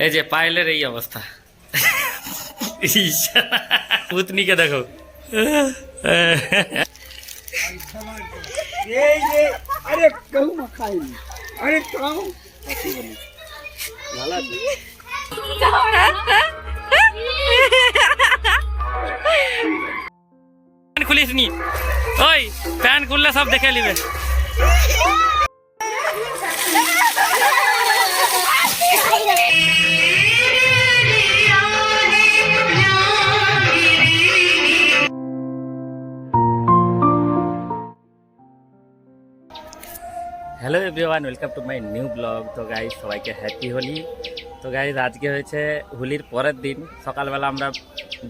এই যে পায়েলের এই অবস্থা ইস, ভূতনিকে দেখো এই যে আরে কেউ না খাইনি আরে তাও ভালো আছে প্যান খুলিস নি ওই প্যান খুললে সব দেখে নিবে hello everyone welcome to my new blog তো গাইজ সবাইকে হ্যাপি হোলি তো গাইজ আজকে হয়েছে হোলির পরের দিন। সকালবেলা আমরা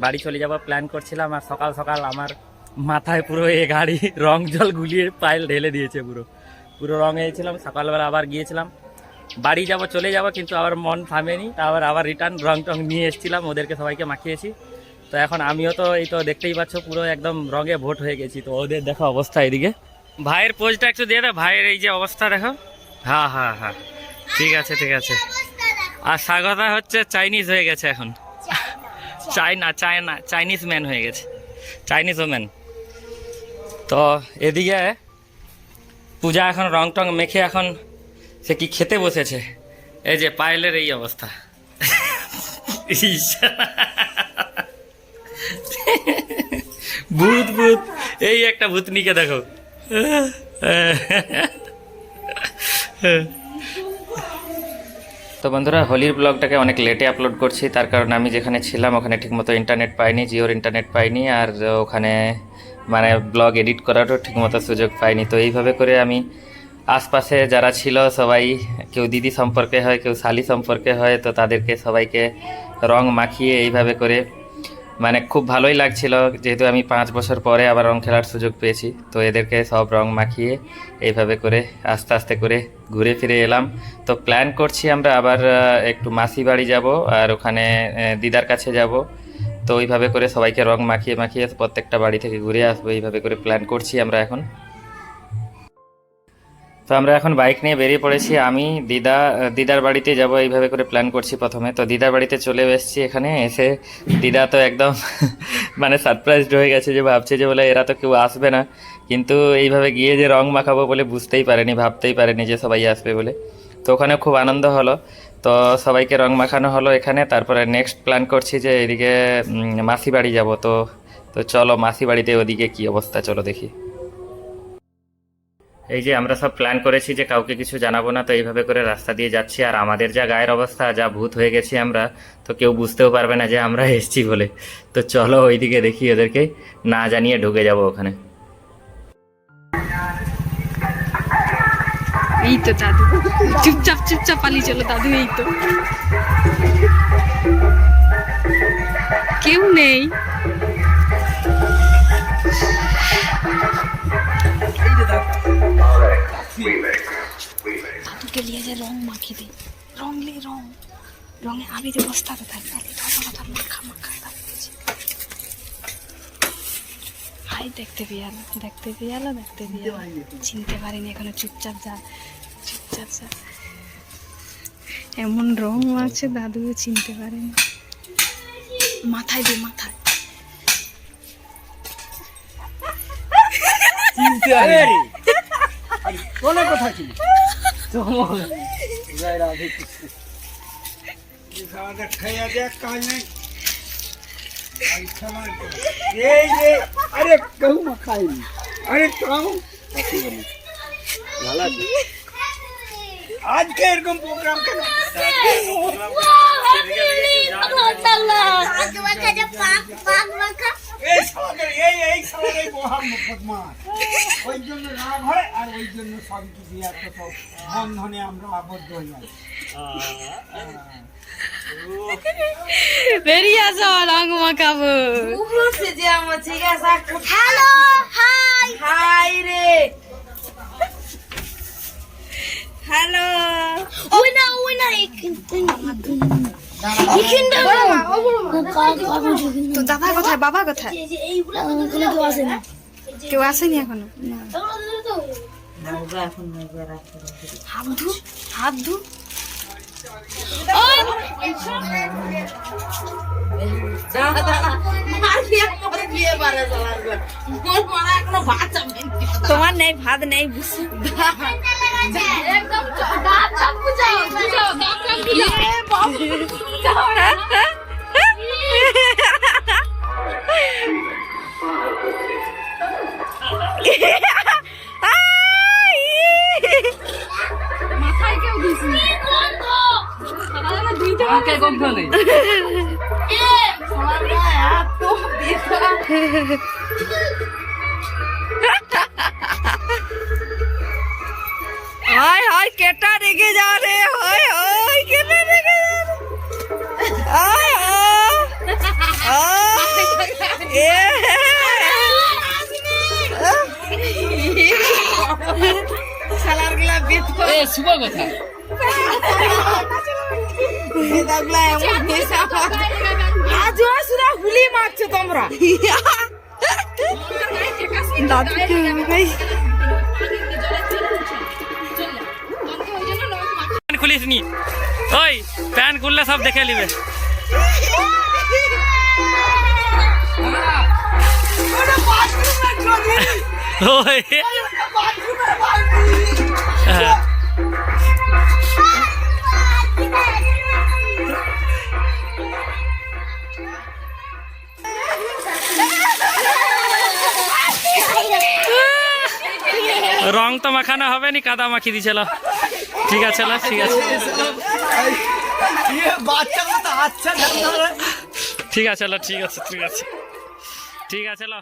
বাড়ি চলে যাব প্ল্যান করছিলাম আর সকাল সকাল আমার মাথায় পুরো এ গাড়ি রং জল গুলিয়ে পাইল ঢেলে দিয়েছে পুরো। পুরো রং হয়েছিলাম সকালবেলা আবার গিয়েছিলাম। বাড়ি যাব, চলে যাব, কিন্তু আবার মন থামেনি। আবার আবার রিটার্ন রং টং নিয়ে এসেছিলাম, ওদেরকে সবাইকে মাখিয়েছি। তো এখন আমিও তো, এই তো দেখতেই পাচ্ছ, পুরো একদম রঙে ভোট হয়ে গেছি। তো ওদের দেখো অবস্থা এদিকে। ভাইয়ের পোজটা একটু দিয়ে দাও। ভাইয়ের এই যে অবস্থা দেখো। হ্যাঁ হ্যাঁ হ্যাঁ। ঠিক আছে ঠিক আছে। আর স্বাগতা হচ্ছে চাইনিজ হয়ে গেছে এখন। চায়না চায়না চাইনিজ ম্যান হয়ে গেছে। Chinese woman. তো এদিকে পূজা এখন রং টং মেখে এখন সে কি খেতে বসেছে? এই যে পায়েলের এই অবস্থা। ভূত ভূত। এই একটা ভূতনিকে দেখো। তো বন্ধুরা, হোলির ব্লগটাকে অনেক লেটে আপলোড করছি। তার কারণ আমি যেখানে ছিলাম, ওখানে ঠিকমতো ইন্টারনেট পাইনি, জিওর ইন্টারনেট পাইনি, আর ওখানে মানে ব্লগ এডিট করারও ঠিকমতো সুযোগ পাইনি। তো এইভাবে করে আমি আশপাশে যারা ছিল, সবাই কেউ দিদি সম্পর্কে হয়, কেউ শালি সম্পর্কে হয়, তো তাদেরকে সবাইকে রং মাখিয়ে এইভাবে করে মানে খুব ভালোই লাগছিল, যেহেতু আমি পাঁচ বছর পরে আবার রং খেলার সুযোগ পেয়েছি। তো এদেরকে সব রং মাখিয়ে এইভাবে করে আস্তে আস্তে করে ঘুরে ফিরে এলাম। তো প্ল্যান করছি আমরা আবার একটু মাসি বাড়ি যাব আর ওখানে দিদার কাছে যাব। তো ওইভাবে করে সবাইকে রং মাখিয়ে মাখিয়ে প্রত্যেকটা বাড়ি থেকে ঘুরে আসব, এইভাবে করে প্ল্যান করছি আমরা এখন। তো আমরা এখন বাইক নিয়ে বেরিয়ে পড়েছি। আমি, দিদা, দিদার বাড়িতে যাব, এইভাবে করে প্ল্যান করছি প্রথমে। তো দিদার বাড়িতে চলে এসেছি এখানে, এসে দিদা তো একদম মানে সারপ্রাইজড হয়ে গেছে যে, ভাবছে যে বলে এরা তো কেউ আসবে না। কিন্তু এইভাবে গিয়ে যে রং মাখাবো বলে বুঝতেই পারেনি, ভাবতেই পারেনি যে সবাই আসবে বলে। তো ওখানে খুব আনন্দ হলো। তো সবাইকে রং মাখানো হলো এখানে। তারপরে নেক্সট প্ল্যান করছি যে এদিকে মাসি বাড়ি যাব। তো তো চলো মাসি বাড়িতে ওদিকে কি অবস্থা, চলো দেখি। এই যে আমরা সব প্ল্যান করেছি যে কাউকে কিছু জানাব না, তো এইভাবে করে রাস্তা দিয়ে যাচ্ছি। আর আমাদের যা গায়ের অবস্থা, যা ভূত হয়ে গেছি আমরা, তো কেউ বুঝতেও পারবে না যে আমরা এসছি বলে। তো চলো ওইদিকে দেখি ওদেরকে, না জানিয়ে ঢুকে যাব ওখানে। এই তো দাদু। চুপচাপ চুপচাপ পালিয়ে চলো দাদু, এই তো। কেউ নেই। দাদুকে নিয়ে যে রং মাখিয়ে দিই। রং লে রং। রঙে আবিতে বস্তাতে থাক তাহলে ধর ধর মাখা মাখা থাকতেছে হাই, দেখতে পেয়ালো দেখতে পেয়ালো দেখতে পেয়ালো চিনতে পারিনি এখনও, চুপচাপ যা চুপচাপ যা। এমন রং আছে, দাদুও চিনতে পারেনি। মাথায় দে, মাথায়। চিনতে আরে কোনে কোথায় ছিল জয় রাধে কৃষ্ণ এই খাওয়াটা খাইয়া দেখ কাজ নেই এই খাবার তো। এই যে আরে কেউ না খাইনি আরে তাও ভালো আছে আজকে এরকম প্রোগ্রাম কেন এই সালাদের এই এই সালাদের মহা বদমাস ওই জন্য রাগ হয় আর ওই জন্য সব কিছু একটা তো বন্ধনে আমরা আবদ্ধ হয়ে যাই। বেরিয়ে আসো রং মাখাবো। Hello hi. হাই রে। হ্যালো। ওই না ওই না এখানটা তো দাদা কোথায় বাবা কোথায়? কেউ আসেনি এখনও? হাত ধু হাত ধু তোমার নেই, ভাত নেই, বুঝছি? হায় হায় কেটা রেগে যা রে হায় বেত এ শুভ কথা আজও সুরা হুলি মারছো তোমরা দাদু প্যান খুলিস নি ওই প্যান খুললে সব দেখে নিবে ওই রং তো মাখানো হবে নি কাদা মাখি দিছিল ঠিক আছে ঠিক আছে। ঠিক আছে ঠিক আছে ঠিক আছে। ঠিক আছে, লো।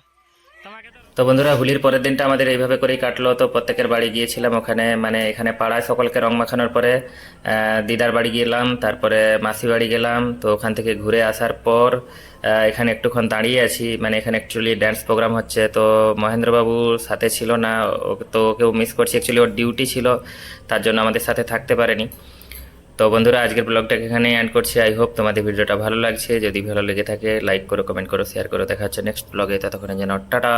তো- বন্ধুরা, হোলির পরের দিনটা আমাদের এইভাবে করেই কাটলো। তো প্রত্যেকের বাড়ি গিয়েছিলাম ওখানে মানে এখানে পাড়ায় সকলকে রং মাখানোর পরে দিদার বাড়ি গেলাম, তারপরে মাসি বাড়ি গেলাম। তো ওখান থেকে ঘুরে আসার পর এখানে একটুক্ষণ দাঁড়িয়ে আছি। মানে এখানে অ্যাকচুয়ালি ড্যান্স প্রোগ্রাম হচ্ছে। তো মহেন্দ্রবাবুর সাথে ছিল না তো ওকেও মিস করছি। অ্যাকচুয়ালি ওর ডিউটি ছিল, তার জন্য আমাদের সাথে থাকতে পারেনি। তো বন্ধুরা, আজকের ব্লগটাকে এখানে অ্যান্ড করছি। আই হোপ তোমাদের ভিডিওটা ভালো লাগছে। যদি ভালো লেগে থাকে লাইক করো কমেন্ট করো শেয়ার করো। দেখা হচ্ছে নেক্সট ব্লগে ততক্ষণে যেন টাটা।